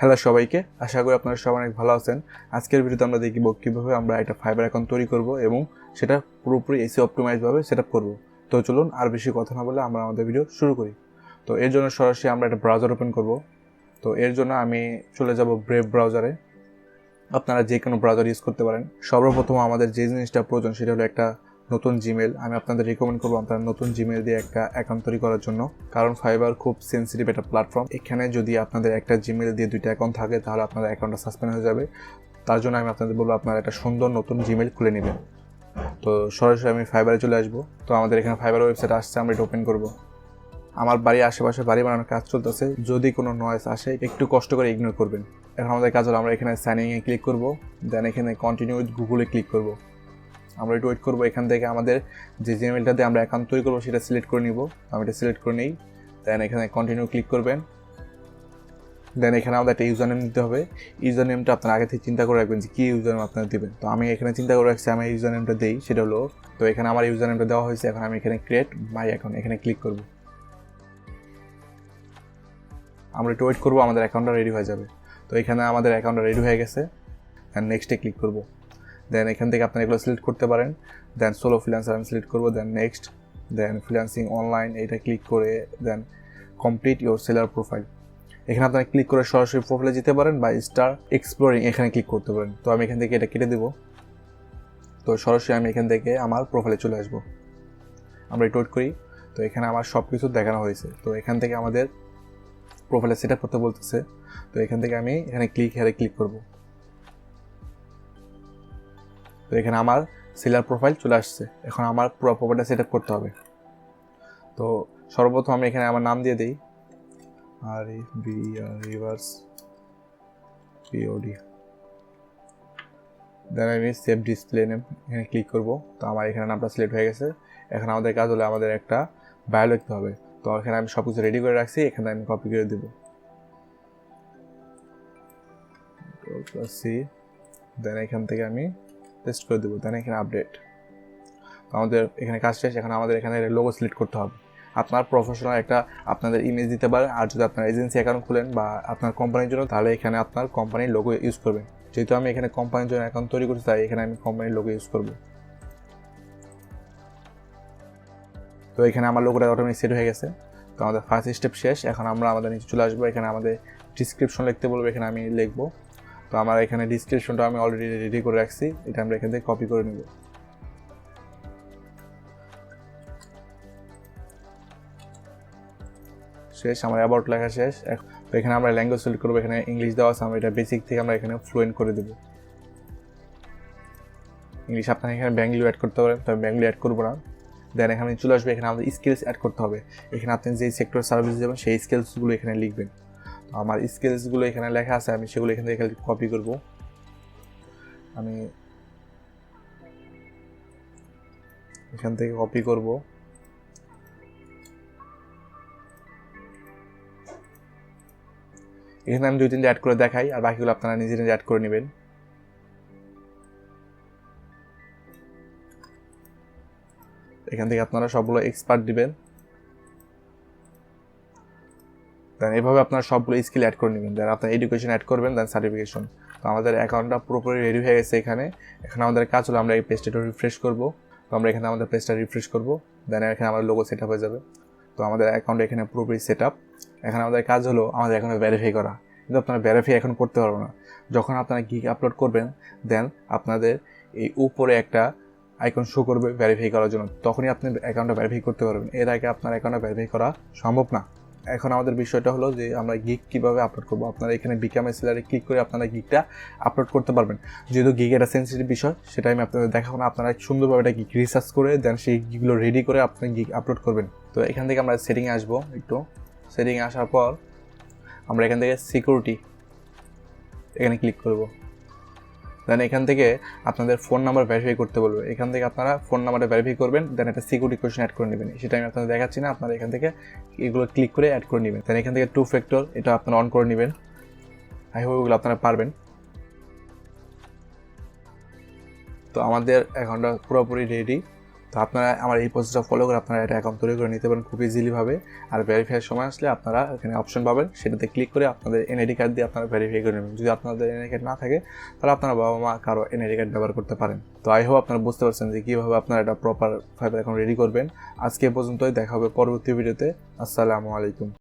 Hello সবাইকে, আশা করি আপনারা সবাই অনেক ভালো আছেন। আজকের ভিডিওতে আমরা দেখব কীভাবে আমরা একটা ফাইবার অ্যাকাউন্ট তৈরি করব এবং সেটা পুরোপুরি এসি অপটিমাইজভাবে সেট আপ করব। তো চলুন আর বেশি কথা না বলে আমরা আমাদের ভিডিও শুরু করি। তো এর জন্য সরাসরি আমরা একটা ব্রাউজার ওপেন করব। তো এর জন্য আমি চলে যাব ব্রেভ ব্রাউজারে আপনারা যে কোনো ব্রাউজার ইউজ করতে পারেন। সর্বপ্রথম আমাদের যে জিনিসটা প্রয়োজন সেটা হলো একটা নতুন জিমেল আমি আপনাদের রিকমেন্ড করব আপনারা নতুন জিমেল দিয়ে একটা অ্যাকাউন্ট তৈরি করার জন্য। কারণ ফাইবার খুব সেন্সিটিভ একটা প্ল্যাটফর্ম এখানে যদি আপনাদের একটা জিমেল দিয়ে দুইটা অ্যাকাউন্ট থাকে, তাহলে আপনাদের অ্যাকাউন্টটা সাসপেন্ড হয়ে যাবে। তার জন্য আমি আপনাদের বলব, আপনারা একটা সুন্দর নতুন জিমেল খুলে নেবেন। তো সরাসরি আমি ফাইবারে চলে আসব। তো আমাদের এখানে ফাইবার ওয়েবসাইট আসছে, আমরা এটা ওপেন করব। আমার বাড়ির আশেপাশে বাড়ি বানানোর কাজ চলতেছে। যদি কোনো নয়েস আসে, একটু কষ্ট করে ইগনোর করবেন। এখন আমাদের কাজ হলো, আমরা এখানে সাইনিংয়ে ক্লিক করব। দেন এখানে কন্টিনিউ উইথ গুগলে ক্লিক করব। আমরা একটু ওয়েট করব এখান থেকে আমাদের যে জিমেলটা দিয়ে আমরা অ্যাকাউন্ট তৈরি করব, সেটা সিলেক্ট করে নিব। আমি এটা সিলেক্ট করে নিই। দেন এখানে কন্টিনিউ ক্লিক করবেন। দেন এখানে আমাদের একটা ইউজার নেম দিতে হবে। ইউজার নেমটা আপনার আগে থেকে চিন্তা করে রাখবেন যে কী ইউজার নেম আপনারা দেবেন। তো আমি এখানে চিন্তা করে রাখছি, আমি ইউজার নেমটা দিই, সেটা হলো, তো এখানে আমার ইউজার নেমটা দেওয়া হয়েছে, এখন আমি এখানে ক্রিয়েট মাই অ্যাকাউন্ট এখানে ক্লিক করব। আমরা একটু ওয়েট করব, আমাদের অ্যাকাউন্টটা রেডি হয়ে যাবে। তো এখানে আমাদের অ্যাকাউন্টটা রেডি হয়ে গেছে। দেন নেক্সটে ক্লিক করব। দেন এখান থেকে আপনারা এগুলো সিলেক্ট করতে পারেন। দেন সোলো ফ্রিল্যান্সার আমি সিলেক্ট করব। Then next then freelancing online এটা ক্লিক করে then complete your seller profile এখানে আপনারা ক্লিক করে সরাসরি প্রোফাইলে যেতে পারেন বা স্টার এক্সপ্লোরিং এখানে ক্লিক করতে পারেন। তো আমি এখান থেকে এটা কেটে দেবো। তো সরাসরি আমি এখান থেকে আমার প্রোফাইলে চলে আসব। আমরা ওয়েট করি। তো এখানে আমার সব কিছু দেখানো হয়েছে। তো এখান থেকে আমাদের প্রোফাইলে সেট আপ করতে বলতেছে। তো এখান থেকে আমি এখানে ক্লিক হেয়ারে ক্লিক করব। তো এখানে আমার সেলার প্রোফাইল চলে আসছে। এখন আমার পুরো প্রোফাইলটা সেট আপ করতে হবে। তো সর্বপ্রথম আমি এখানে আমার নাম দিয়ে দিই। আর B R reverse POD then আমি সেভ ডিসপ্লে নেম এখানে ক্লিক করব। তো আমার এখানে নামটা সিলেক্ট হয়ে গেছে। এখন আমাদের কাজ হলে আমাদের একটা বায়ো লিখতে হবে। তো এখানে আমি সব কিছু রেডি করে রাখছি। এখানে আমি কপি করে দেবো। সি দেন এখান থেকে আমি পেস্ট করে দেবো দেন এখানে আপডেট তো আমাদের এখানে কাজ শেষ, এখন আমাদের এখানে লোগো সিলেক্ট করতে হবে। আপনার প্রফেশনাল একটা আপনাদের ইমেজ দিতে পারেন আর যদি আপনার এজেন্সি অ্যাকাউন্ট খুলেন বা আপনার কোম্পানির জন্য, তাহলে এখানে আপনার কোম্পানির লোগো ইউজ করবেন। যেহেতু আমি এখানে কোম্পানির জন্য অ্যাকাউন্ট তৈরি করছি, তাই এখানে আমি কোম্পানির লোগো ইউজ করব। তো এখানে আমার লোগোটা অটোমেটিক সেট হয়ে গেছে। তো আমাদের ফার্স্ট স্টেপ শেষ, এখন আমরা আমাদের নিচে চলে আসব। এখানে আমাদের ডিসক্রিপশন লিখতে বলব, এখানে আমি লিখব। তো আমার এখানে ডিসক্রিপশনটা আমি অলরেডি রেডি করে রাখছি, এটা আমরা এখান থেকে কপি করে নেব। শেষ, আমার অ্যাবাউট লেখা শেষ। এখানে আমরা ল্যাঙ্গুয়েজ সিলেক্ট করব, এখানে ইংলিশ দেওয়া আছে, আমরা এটা বেসিক থেকে আমরা এখানে ফ্লুয়েন্ট করে দেবো। ইংলিশ আপনার এখানে ব্যাঙ্গলি অ্যাড করতে পারেন তবে ব্যাঙ্গলি অ্যাড করব না। দেন এখানে চলে আসবে, এখানে আমাদের স্কিলস অ্যাড করতে হবে। এখানে আপনি যেই সেক্টর সার্ভিস দেবেন, সেই স্কিলসগুলো এখানে লিখবেন। আমার স্কিলসগুলো এখানে লেখা আছে, আমি সেগুলো এখান থেকে কপি করব। আমি এখান থেকে কপি করব। এখানে আমি দুই তিনটে অ্যাড করে দেখাই, আর বাকিগুলো আপনারা নিজে নিজে অ্যাড করে নেবেন। এখান থেকে আপনারা সবগুলো এক্সপার্ট দিবেন। দেন এভাবে আপনার সবগুলো স্কিল অ্যাড করে নেবেন। দেন আপনার এডুকেশন অ্যাড করবেন দেন সার্টিফিকেশন তো আমাদের অ্যাকাউন্টটা পুরোপুরি রেডি হয়ে গেছে এখানে। এখন আমাদের কাজ হলো আমরা এই পেজটা রিফ্রেশ করব। তো আমরা এখানে আমাদের পেজটা রিফ্রেশ করব। দেন এখানে আমাদের লোগো সেট আপ হয়ে যাবে। তো আমাদের অ্যাকাউন্ট এখানে পুরোপুরি সেট আপ এখানে আমাদের কাজ হলো আমাদের এখানে ভেরিফাই করা। কিন্তু আপনারা ভেরিফাই এখন করতে পারব না। যখন আপনারা গিগ আপলোড করবেন দেন আপনাদের এই উপরে একটা আইকন শো করবে ভেরিফাই করার জন্য। তখনই আপনি অ্যাকাউন্টটা ভেরিফাই করতে পারবেন। এর আগে আপনার অ্যাকাউন্টটা ভেরিফাই করা সম্ভব না। এখন আমাদের বিষয়টা হলো যে আমরা গিগ কীভাবে আপলোড করব? আপনারা এখানে বিকামে সেলারে ক্লিক করে আপনারা গিগটা আপলোড করতে পারবেন। যেহেতু গিগ একটা সেন্সিটিভ বিষয়, সেটা আমি আপনাদের দেখাবো না। আপনারা সুন্দরভাবে এটা গিগ রিসার্চ করে দেন সেই গিগুলো রেডি করে আপনি গিগ আপলোড করবেন। তো এখান থেকে আমরা সেটিংয়ে আসব একটু। সেটিংয়ে আসার পর আমরা এখান থেকে সিকিউরিটি এখানে ক্লিক করব। দেন এখান থেকে আপনাদের ফোন নাম্বার ভেরিফাই করতে বলবে। এখান থেকে আপনারা ফোন নাম্বারটা ভেরিফাই করবেন দেন একটা সিকিউরিটি কোয়েশন অ্যাড করে নেবেন। সেটা আমি আপনাদের দেখাচ্ছি না, আপনারা এখান থেকে এগুলো ক্লিক করে অ্যাড করে নেবেন। দেন এখান থেকে টু ফ্যাক্টর এটা আপনারা অন করে নেবেন। আই হোপ এগুলো আপনারা পারবেন। তো আমাদের অ্যাকাউন্টটা পুরোপুরি রেডি তো আপনারা আমার এই প্রসেসটা ফলো করে আপনারা এটা অ্যাকাউন্ট তৈরি করে নিতে পারেন খুব ইজিলিভাবে আর ভেরিফাইয়ের সময় আসলে আপনারা এখানে অপশন পাবেন, সেটাতে ক্লিক করে আপনাদের এনআইডি কার্ড দিয়ে আপনারা ভেরিফাই করে নেবেন। যদি আপনাদের এনআইডি কার্ড না থাকে, তাহলে আপনারা বাবা মা কারও এনআইডি কার্ড ব্যবহার করতে পারেন। তো আই হোপ আপনারা বুঝতে পারছেন যে কীভাবে আপনারা এটা প্রপার ফাইবার অ্যাকাউন্ট রেডি করবেন। আজকে পর্যন্তই, দেখা হবে পরবর্তী ভিডিওতে আসসালামু আলাইকুম।